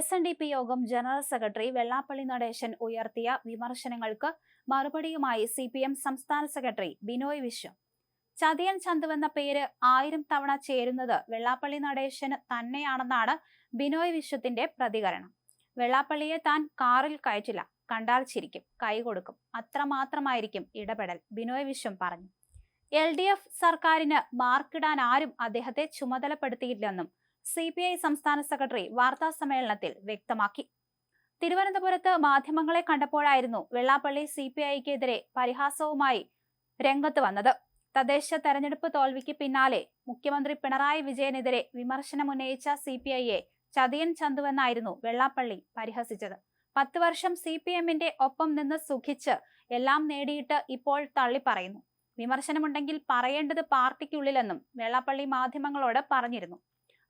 S N D P യോഗം general secretary Vellappally Natesan ഉയർത്തിയ വിമർശനങ്ങൾക്ക് മറുപടിയുമായി സി പി എം സംസ്ഥാന സെക്രട്ടറി ബിനോയ് വിശ്വം. ചതിയൻ ചന്തുവെന്ന പേര് ആയിരം തവണ ചേരുന്നത് വെള്ളാപ്പള്ളി നടേശന് തന്നെയാണെന്നാണ് ബിനോയ് വിശ്വത്തിന്റെ പ്രതികരണം. വെള്ളാപ്പള്ളിയെ താൻ കാറിൽ കയറ്റില്ല കണ്ടാൽ ചിരിക്കും കൈ കൊടുക്കും. അത്രമാത്രമായിരിക്കും ഇടപെടൽ ബിനോയ് വിശ്വം പറഞ്ഞു. എൽ ഡി എഫ് സർക്കാരിന് മാർക്കിടാൻ ആരും അദ്ദേഹത്തെ ചുമതലപ്പെടുത്തിയില്ലെന്നും സി പി ഐ സംസ്ഥാന സെക്രട്ടറി വാർത്താ സമ്മേളനത്തിൽ വ്യക്തമാക്കി. തിരുവനന്തപുരത്ത് മാധ്യമങ്ങളെ കണ്ടപ്പോഴായിരുന്നു വെള്ളാപ്പള്ളി സി പി ഐക്കെതിരെ പരിഹാസവുമായി രംഗത്ത് വന്നത്. തദ്ദേശ തെരഞ്ഞെടുപ്പ് തോൽവിക്ക് പിന്നാലെ മുഖ്യമന്ത്രി പിണറായി വിജയനെതിരെ വിമർശനമുന്നയിച്ച സി പി ഐയെ ചതിയൻ ചന്തുവെന്നായിരുന്നു വെള്ളാപ്പള്ളി പരിഹസിച്ചത്. പത്ത് വർഷം സി പി എമ്മിന്റെ ഒപ്പം നിന്ന് സുഖിച്ച് എല്ലാം നേടിയിട്ട് ഇപ്പോൾ തള്ളിപ്പറയുന്നു. വിമർശനമുണ്ടെങ്കിൽ പറയേണ്ടത് പാർട്ടിക്കുള്ളിലെന്നും വെള്ളാപ്പള്ളി മാധ്യമങ്ങളോട് പറഞ്ഞിരുന്നു.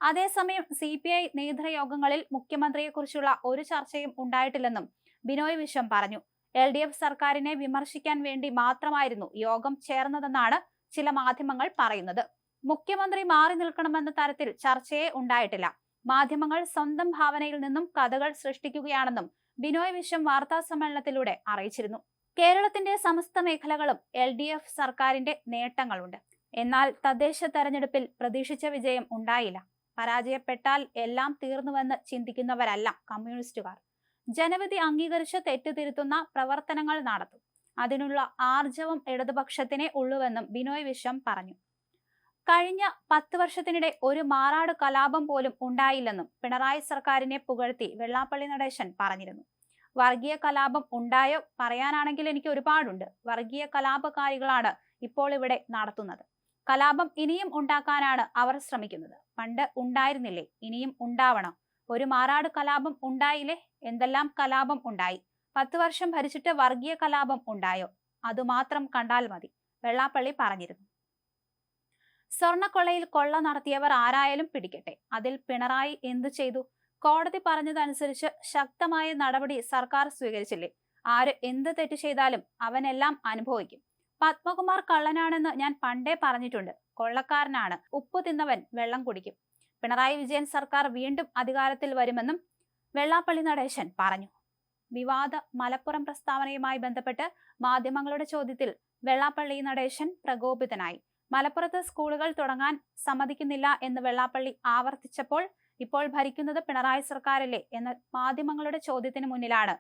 അതേസമയം സി പി ഐ നേതൃയോഗങ്ങളിൽ മുഖ്യമന്ത്രിയെക്കുറിച്ചുള്ള ഒരു ചർച്ചയും ഉണ്ടായിട്ടില്ലെന്നും ബിനോയ് വിശ്വം പറഞ്ഞു. എൽ ഡി എഫ് സർക്കാരിനെ വിമർശിക്കാൻ വേണ്ടി മാത്രമായിരുന്നു യോഗം ചേർന്നതെന്നാണ് ചില മാധ്യമങ്ങൾ പറയുന്നത്. മുഖ്യമന്ത്രി മാറി നിൽക്കണമെന്ന തരത്തിൽ ചർച്ചയെ ഉണ്ടായിട്ടില്ല. മാധ്യമങ്ങൾ സ്വന്തം ഭാവനയിൽ നിന്നും കഥകൾ സൃഷ്ടിക്കുകയാണെന്നും ബിനോയ് വിശ്വം വാർത്താ സമ്മേളനത്തിലൂടെ അറിയിച്ചിരുന്നു. കേരളത്തിന്റെ സമസ്ത മേഖലകളും എൽ ഡി എഫ് സർക്കാരിന്റെ നേട്ടങ്ങളുണ്ട്. എന്നാൽ തദ്ദേശ തെരഞ്ഞെടുപ്പിൽ പ്രതീക്ഷിച്ച വിജയം ഉണ്ടായില്ല. പരാജയപ്പെട്ടാൽ എല്ലാം തീർന്നുവെന്ന് ചിന്തിക്കുന്നവരല്ല കമ്മ്യൂണിസ്റ്റുകാർ. ജനവിധി അംഗീകരിച്ച് തെറ്റുതിരുത്തുന്ന പ്രവർത്തനങ്ങൾ നടത്തും. അതിനുള്ള ആർജവം ഇടതുപക്ഷത്തിനെ ഉള്ളുവെന്നും ബിനോയ് വിശ്വം പറഞ്ഞു. കഴിഞ്ഞ പത്ത് വർഷത്തിനിടെ ഒരു മാറാട് കലാപം പോലും ഉണ്ടായില്ലെന്നും പിണറായി സർക്കാരിനെ പുകഴ്ത്തി വെള്ളാപ്പള്ളി നടേശൻ പറഞ്ഞിരുന്നു. വർഗീയ കലാപം ഉണ്ടായോ പറയാനാണെങ്കിൽ എനിക്ക് ഒരുപാടുണ്ട്. വർഗീയ കലാപകാരികളാണ് ഇപ്പോൾ ഇവിടെ നടത്തുന്നത്. കലാപം ഇനിയും ഉണ്ടാക്കാനാണ് അവർ ശ്രമിക്കുന്നത്. പണ്ട് ഉണ്ടായിരുന്നില്ലേ? ഇനിയും ഉണ്ടാവണം. ഒരു മാറാട് കലാപം ഉണ്ടായില്ലേ? എന്തെല്ലാം കലാപം ഉണ്ടായി? പത്ത് വർഷം ഭരിച്ചിട്ട് വർഗീയ കലാപം ഉണ്ടായോ? അതുമാത്രം കണ്ടാൽ മതി. വെള്ളാപ്പള്ളി പറഞ്ഞിരുന്നു. സ്വർണക്കൊള്ളയിൽ കൊള്ള നടത്തിയവർ ആരായാലും പിടിക്കട്ടെ. അതിൽ പിണറായി എന്തു ചെയ്തു? കോടതി പറഞ്ഞതനുസരിച്ച് ശക്തമായ നടപടി സർക്കാർ സ്വീകരിച്ചില്ലേ? ആര് എന്ത് തെറ്റ് ചെയ്താലും അവനെല്ലാം അനുഭവിക്കും. പത്മകുമാർ കള്ളനാണെന്ന് ഞാൻ പണ്ടേ പറഞ്ഞിട്ടുണ്ട്. കൊള്ളക്കാരനാണ്. ഉപ്പ് തിന്നവൻ വെള്ളം കുടിക്കും. പിണറായി വിജയൻ സർക്കാർ വീണ്ടും അധികാരത്തിൽ വരുമെന്നും വെള്ളാപ്പള്ളി നടേശൻ പറഞ്ഞു. വിവാദ മലപ്പുറം പ്രസ്താവനയുമായി ബന്ധപ്പെട്ട് മാധ്യമങ്ങളുടെ ചോദ്യത്തിൽ വെള്ളാപ്പള്ളി നടേശൻ പ്രകോപിതനായി. മലപ്പുറത്ത് സ്കൂളുകൾ തുടങ്ങാൻ സമ്മതിക്കുന്നില്ല എന്ന് വെള്ളാപ്പള്ളി ആവർത്തിച്ചപ്പോൾ ഇപ്പോൾ ഭരിക്കുന്നത് പിണറായി സർക്കാരല്ലേ എന്ന മാധ്യമങ്ങളുടെ ചോദ്യത്തിന് മുന്നിലാണ്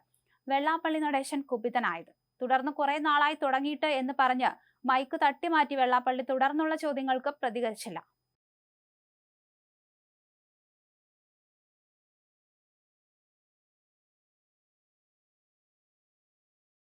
വെള്ളാപ്പള്ളി നടേശൻ കുപിതനായത്. തുടർന്ന് കുറെ നാളായി തുടങ്ങിയിട്ട് എന്ന് പറഞ്ഞ് മൈക്ക് തട്ടിമാറ്റി വെള്ളാപ്പള്ളി തുടർന്നുള്ള ചോദ്യങ്ങൾക്ക് പ്രതികരിച്ചില്ല.